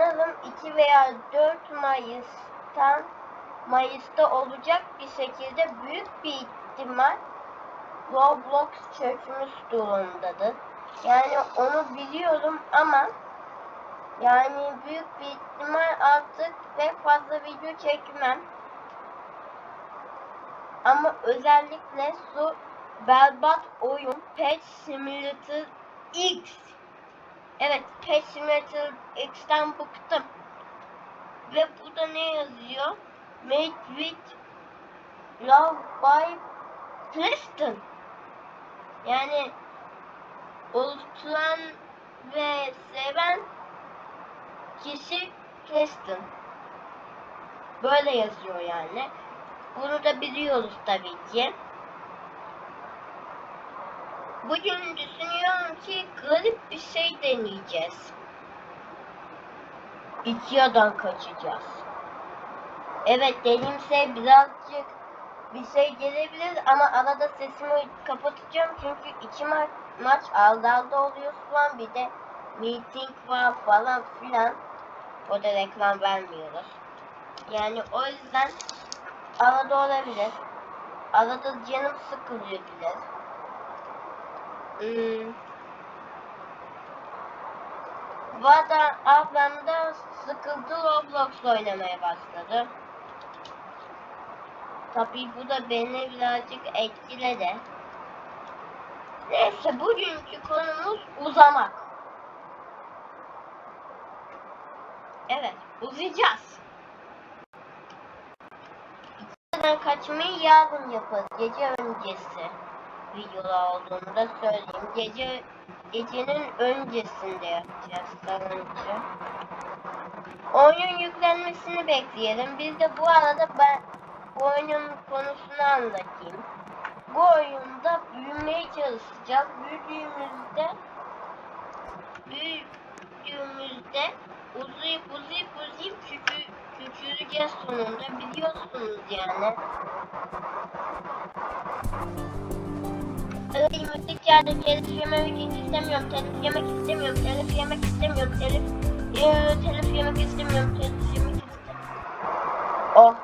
sanırım 2 veya 4 Mayıs'tan Mayıs'ta olacak bir şekilde büyük bir ihtimal Roblox çökmüş durumdadır. Yani onu biliyorum ama yani büyük bir ihtimal artık pek fazla video çekmem. Ama özellikle şu berbat oyun Pet Simulator X. Evet Pet Simulator X'ten bıktım. Ve burada ne yazıyor? Made with Love by Preston. Yani oluşturan ve seven kişi Preston. Böyle yazıyor yani. Bunu da biliyoruz tabii ki. Bugün düşünüyorum ki garip bir şey deneyeceğiz. Ikea'dan kaçacağız. Evet dediğim birazcık bir şey gelebilir ama arada sesimi kapatacağım çünkü iki ma maç aldı aldı oluyor şu an bir de meeting var falan filan. O da reklam vermiyoruz. Yani o yüzden arada olabilir. Arada canım sıkılıyor bile. Hmm. Bu arada ablam da sıkıldı Roblox oynamaya başladı. Tabii bu da beni birazcık etkiledi. Neyse bugünkü konumuz uzamak. Evet uzayacağız. İçeriden kaçmayı yarın yaparız. Gece öncesi videolar olduğunu da söyleyeyim. Gece gecenin öncesinde yapacağız sanırım. Oyunun yüklenmesini bekleyelim. Biz de bu arada ben bu oyunun konusunu anlatayım. Bu oyunda büyümeye çalışacağız. Büyüdüğümüzde büyüdüğümüzde uzayıp uzayıp uzayıp küçü, küçüleceğiz sonunda biliyorsunuz yani. Öyle müzik yerde telif yemek istemiyorum, telif yemek istemiyorum, telif yemek istemiyorum, telif, e, telif yemek istemiyorum, telif yemek istemiyorum. Oh.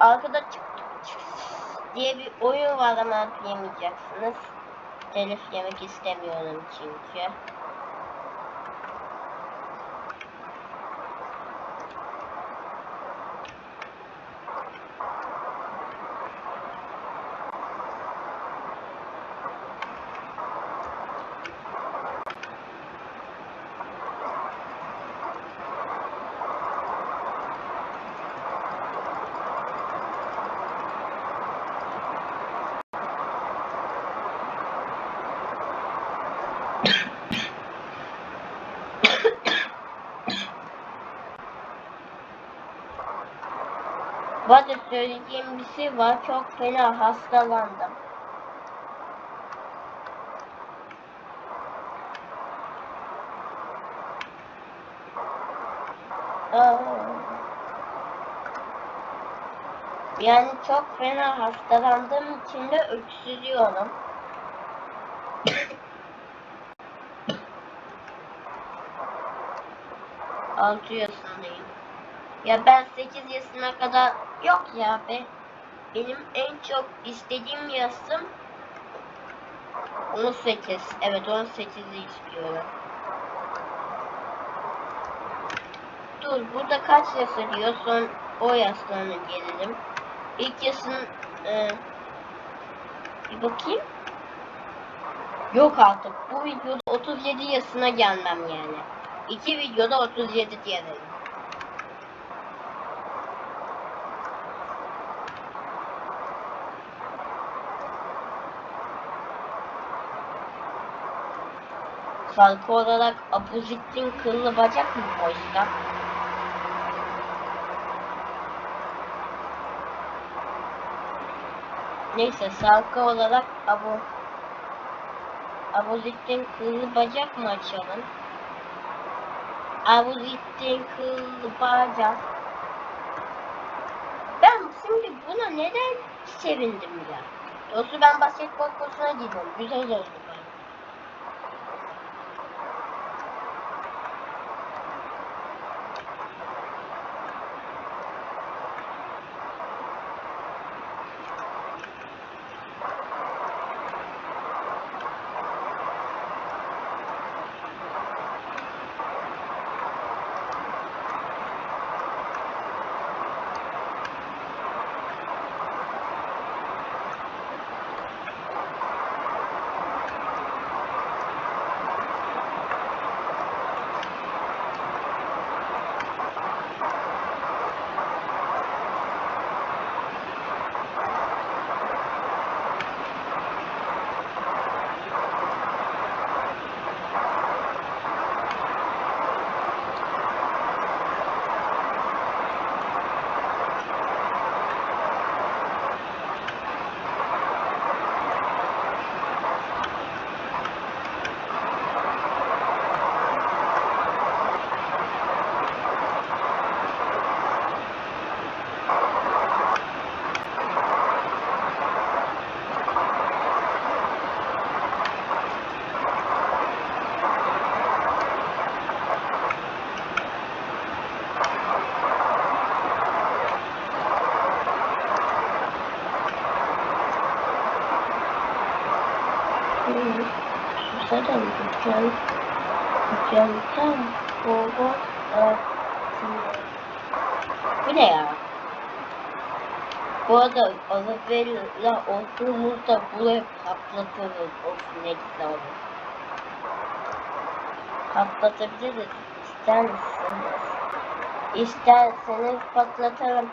Arkada çık diye bir oyun var ama atlayamayacaksınız. Telif yemek istemiyorum çünkü. Arada söyleyeceğim bir şey var. Çok fena hastalandım. Yani çok fena hastalandığım için de öksürüyorum. Altı yaşındayım. Ya ben 8 yaşına kadar yok ya be. Benim en çok istediğim yaşım 18. Evet 18'i istiyorum. Dur burada kaç yaş diyor son o yaşlarına gelelim. İlk yaşın e, bir bakayım. Yok artık bu videoda 37 yaşına gelmem yani. İki videoda 37 diyelim. Şarkı olarak Apozit'in kıllı bacak mı boşta? Neyse şarkı olarak Abu Abuzittin kıllı bacak mı açalım? Abuzittin kıllı bacak. Ben şimdi buna neden sevindim ya? Doğrusu ben basketbol kursuna gidiyorum. Güzel oldu bana. Dükkan, dükkandan baba Bu ne ya? Bu arada Arabe'yle olduğumuzda burayı patlatırız. Of ne güzel olur. Patlatabiliriz. İster misiniz? İsterseniz patlatırım.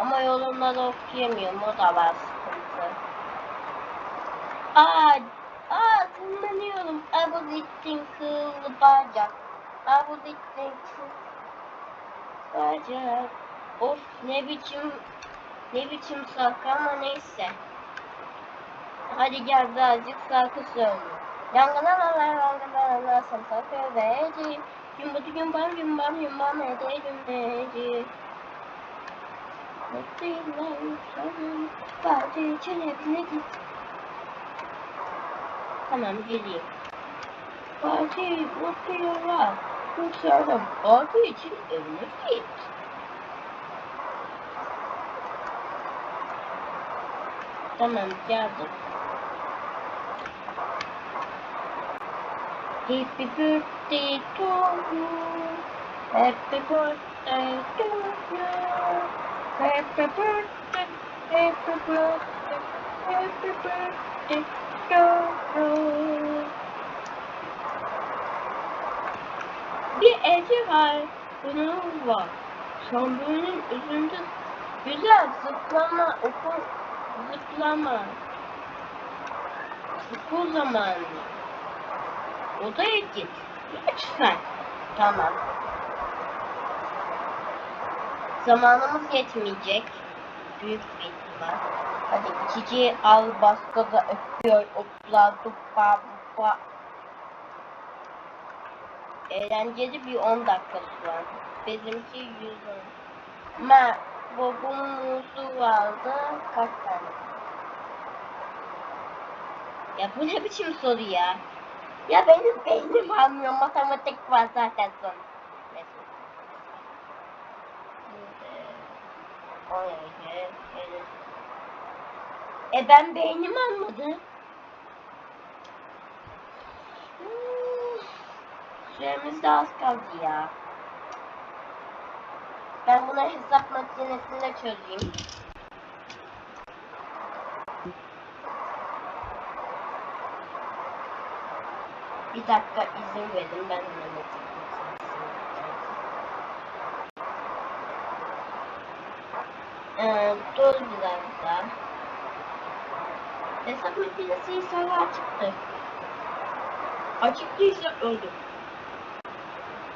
Ama yorumları okuyamıyorum. O da var sıkıntı. Aa, aa tırmanıyorum. Abuzittin kıllı bacak. Abuzittin kıllı bacak. Of ne biçim ne biçim şarkı ama neyse. Hadi gel birazcık şarkı söyle. Yangına la la yangına la sen şarkı vereceğim. Yumbatu yumbam yumbam yumbam ederim vereceğim. Mutlu yıllar yaşadım. Bazı için evine git. Tamam geleyim. Fatih mutlu yıllar. Yaşadım. Bazı için evine git. Tamam geldim. Happy birthday to you. Happy birthday to you. Happy birthday, happy birthday, happy birthday you. Bir var. Bunun var. Şambiyonun üzerinde güzel zıplama, okul zıplama. Okul zamanı. Odaya git. Lütfen. Tamam. Zamanımız yetmeyecek. Büyük ihtimal. Hadi içiciyi al baskada öpüyor. Opla duppa buppa. Eğlenceli bir 10 dakika var. Bizimki 110. Ama babamın muzu vardı. Kaç tane? Ya bu ne biçim soru ya? Ya benim beynim almıyor. Matematik var zaten son. E ben beynim almadı. Süremiz de az kaldı ya. Ben bunu hesap makinesinde çözeyim. Bir dakika izin verin ben hemen hesap makinesine Dur biraz daha. Hesap makinesi inşallah açıktı. Açık değilse öldüm.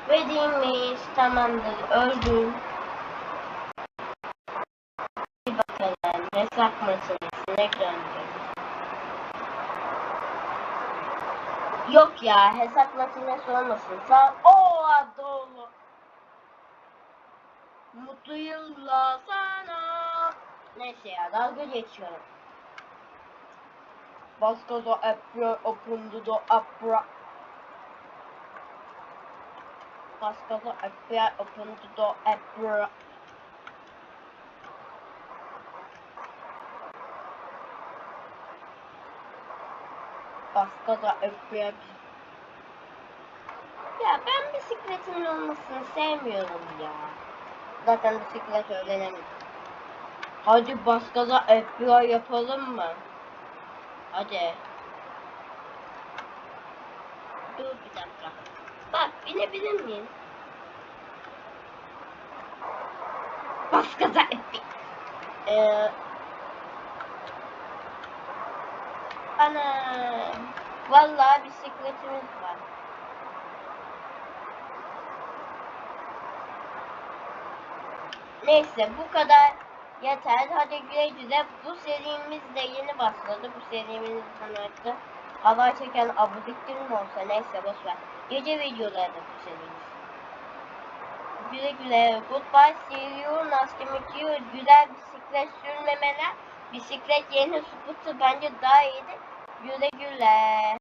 Ve değilmiş tamamdır öldüm. Bir bakalım hesap makinesine döndüm. Yok ya hesap makinesi olmasın. Sen o dolu. Mutlu yıllar sana. Neyse ya dalga geçiyorum. Yapıyor. Başka da yapıyor, opendu da yapıyor. Başka da yapıyor. Ya ben bisikletimin olmasını sevmiyorum ya. Zaten bisiklet öğrenemedim. Hadi baskaza FBI yapalım mı? Hadi. Dur bir dakika. Bak binebilir miyim? Baskaza FBI. Ee, ana. Vallahi bisikletimiz var. Neyse bu kadar yeter. Hadi güle güle. Bu serimiz de yeni başladı. Bu serimizden artık hava çeken abudik mi olsa neyse boşver. Gece videoları da bu serimiz. Güle güle. Goodbye. See you. Nice to. Güzel bisiklet sürmemeler. Bisiklet yeni scooter bence daha iyiydi. Güle güle.